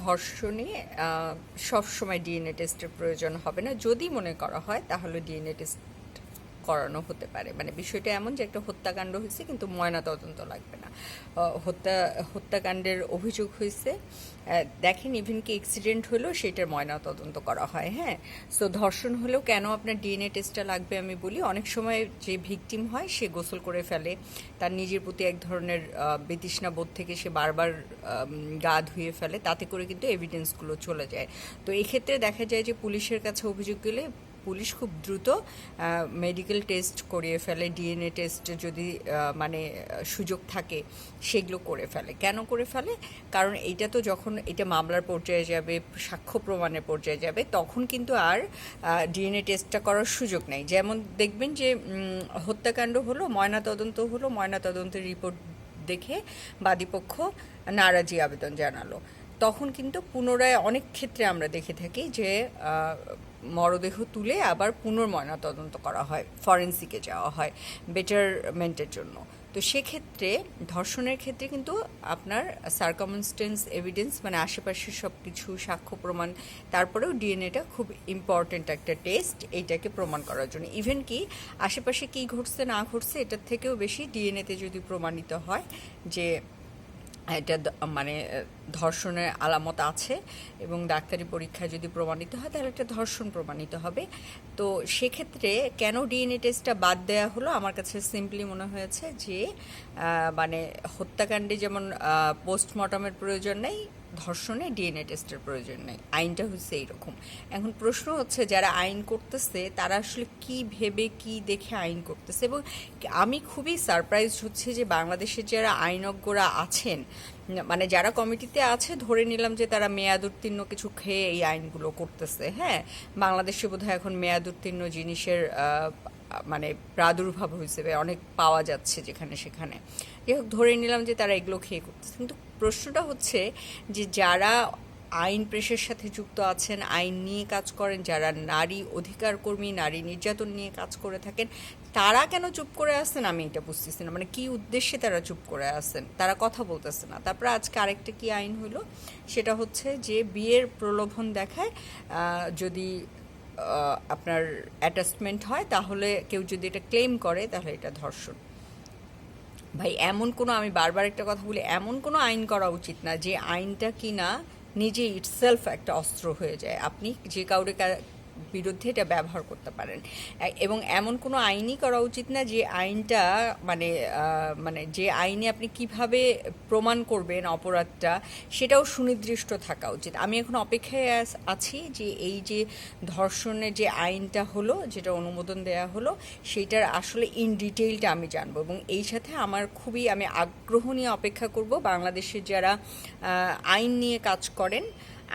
ধর্ষণে সবসময় ডিএনএ টেস্টের প্রয়োজন হবে না। যদি মনে করা হয় তাহলে ডিএনএ টেস্ট করানো হতে পারে। মানে বিষয়টা এমন যে একটা হত্যাকাণ্ড হয়েছে, কিন্তু ময়না তদন্ত লাগবে না। হত্যা, হত্যাকাণ্ডের অভিযোগ হয়েছে। দেখেন ইভেন কি অ্যাক্সিডেন্ট হলেও সেটার ময়না তদন্ত করা হয় হ্যাঁ? সো ধর্ষণ হলেও কেন আপনার ডিএনএ টেস্টটা লাগবে আমি বলি, অনেক সময় যে ভিকটিম হয়, সে গোসল করে ফেলে। তার নিজের প্রতি এক ধরনের বিতৃষ্ণা বোধ থেকে সে বারবার গা ধুয়ে ফেলে, তাতে করে কিন্তু এভিডেন্সগুলো চলে যায়। তো এক্ষেত্রে দেখা যায় যে পুলিশের কাছে অভিযোগ গেলে পুলিশ খুব দ্রুত মেডিকেল টেস্ট করিয়ে ফেলে ডিএনএ টেস্ট যদি মানে সুযোগ থাকে, সেগুলো করে ফেলে। কেন করে ফেলে? কারণ এটা তো যখন এটা মামলার পর্যায়ে যাবে, সাক্ষ্য প্রমাণের পর্যায়ে যাবে, তখন কিন্তু আর ডিএনএ টেস্টটা করার সুযোগ নেই। যেমন দেখবেন যে হত্যাকাণ্ড হলো, ময়নাতদন্ত হলো, ময়নাতদন্তের রিপোর্ট দেখে বাদীপক্ষ নারাজি আবেদন জানালো। তখন কিন্তু পুনরায় অনেক ক্ষেত্রে আমরা দেখে থাকি যে মরদেহ তুলে আবার পুনর্ময়না তদন্ত করা হয়, ফরেন্সিকে যাওয়া হয় বেটারমেন্টের জন্য। তো সেক্ষেত্রে ধর্ষণের ক্ষেত্রে কিন্তু আপনার সার্কামনস্টেন্স এভিডেন্স মানে আশেপাশের সব কিছু সাক্ষ্য প্রমাণ, তারপরেও ডিএনএটা খুব ইম্পর্ট্যান্ট একটা টেস্ট এইটাকে প্রমাণ করার জন্য। ইভেন কি আশেপাশে কী ঘটছে, না ঘটছে, এটার থেকেও বেশি ডিএনএতে যদি প্রমাণিত হয় যে এটা মানে ধর্ষণের আলামত আছে এবং ডাক্তারি পরীক্ষায় যদি প্রমাণিত হয়, তাহলে একটা ধর্ষণ প্রমাণিত হবে। তো সেক্ষেত্রে কেন ডিএনএ টেস্টটা বাদ দেওয়া হলো? আমার কাছে সিম্পলি মনে হয়েছে যে মানে হত্যাকাণ্ডে যেমন পোস্টমর্টমের প্রয়োজন নেই, ধর্ষণে ডিএনএ টেস্টের প্রয়োজন নেই। আইনটা হচ্ছে এইরকম। এখন প্রশ্ন হচ্ছে, যারা আইন করতেছে, তারা আসলে কি ভেবে, কি দেখে আইন করতেছে? এবং আমি খুবই সারপ্রাইজ হচ্ছে যে বাংলাদেশের যারা আইনজ্ঞরা আছেন মানে যারা কমিটিতে আছে, ধরে নিলাম যে তারা মেয়াদ উত্তীর্ণ কিছু খেয়ে এই আইনগুলো করতেছে হ্যাঁ? বাংলাদেশে বোধহয় এখন মেয়াদ উত্তীর্ণ জিনিসের মানে প্রাদুর্ভাব হিসেবে অনেক পাওয়া যাচ্ছে যেখানে সেখানে। যাই হোক, ধরে নিলাম যে তারা এগুলো খেয়ে করতেছে। কিন্তু প্রশ্নটা হচ্ছে যে যারা আইন পেশার সাথে যুক্ত আছেন, আইন নিয়ে কাজ করেন, যারা নারী অধিকার কর্মী, নারী নির্যাতন নিয়ে কাজ করে থাকেন, তারা কেন চুপ করে আসেন আমি এটা বুঝতেছি না। মানে কি উদ্দেশ্যে তারা চুপ করে আসেন তারা কথা বলতেছে না। তারপরে আজকে আরেকটা কি আইন হলো সেটা হচ্ছে যে বিয়ের প্রলোভন দেখায় যদি আপনার অ্যাটাচমেন্ট হয়, তাহলে কেউ যদি এটা ক্লেম করে, তাহলে এটা ধর্ষণ। ভাই, এমন কোনো, আমি বারবার একটা কথা বলি, এমন কোনো আইন করা উচিত না যে আইনটা কি না নিজে ইটসেলফ একটা অস্ত্র হয়ে যায়। আপনি যে কাউরে বিরুদ্ধে এটা ব্যবহার করতে পারেন। এবং এমন কোনো আইনই করা উচিত না যে আইনটা মানে মানে যে আইনে আপনি কীভাবে প্রমাণ করবেন অপরাধটা, সেটাও সুনির্দিষ্ট থাকা উচিত। আমি এখন অপেক্ষায় আছি যে এই যে ধর্ষণের যে আইনটা হলো, যেটা অনুমোদন দেয়া হলো সেটার আসলে ইন ডিটেইলটা আমি জানব। এবং এই সাথে আমার খুবই, আমি আগ্রহ নিয়ে অপেক্ষা করব। বাংলাদেশের যারা আইন নিয়ে কাজ করেন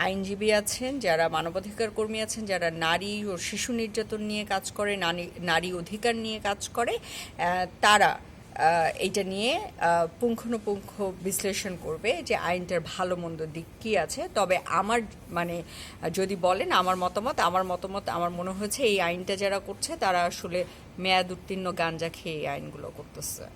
আইনজীবী আছেন, যারা মানবাধিকার কর্মী আছেন, যারা নারী ও শিশু নির্যাতন নিয়ে কাজ করে নারী নারী অধিকার নিয়ে কাজ করে তারা এইটা নিয়ে পুঙ্খানুপুঙ্খ বিশ্লেষণ করবে যে আইনটার ভালো মন্দ দিক কী আছে। তবে আমার মানে যদি বলেন আমার মতামত আমার মতামত, আমার মনে হয়েছে এই আইনটা যারা করছে, তারা আসলে মেয়াদ উত্তীর্ণ গাঞ্জা খেয়ে এই আইনগুলো করতেছে।